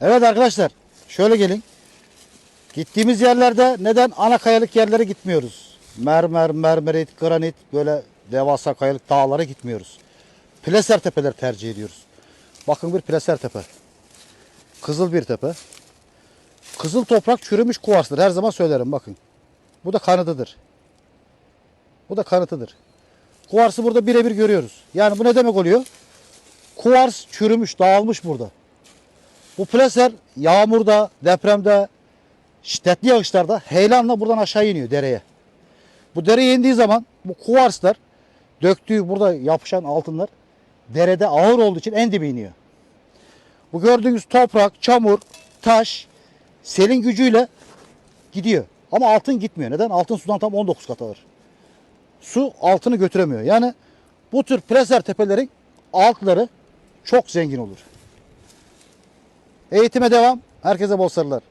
Evet arkadaşlar şöyle gelin. Gittiğimiz yerlerde neden ana kayalık yerlere gitmiyoruz? Mermer, mermerit, granit böyle devasa kayalık dağlara gitmiyoruz. Plaser tepeler tercih ediyoruz. Bakın bir plaser tepe. Kızıl bir tepe. Kızıl toprak çürümüş kuvarsdır. Her zaman söylerim bakın. Bu da kanıtıdır. Bu da kanıtıdır. Kuvarsı burada birebir görüyoruz. Yani bu ne demek oluyor? Kuvars çürümüş, dağılmış burada. Bu plaser yağmurda, depremde, şiddetli yağışlarda heyelanla buradan aşağı iniyor dereye. Bu dereye indiği zaman bu kuvarslar döktüğü burada yapışan altınlar derede ağır olduğu için en dibe iniyor. Bu gördüğünüz toprak, çamur, taş selin gücüyle gidiyor. Ama altın gitmiyor. Neden? Altın sudan tam 19 kat ağır. Su altını götüremiyor. Yani bu tür plaser tepelerin altları çok zengin olur. Eğitime devam. Herkese bol sarılar.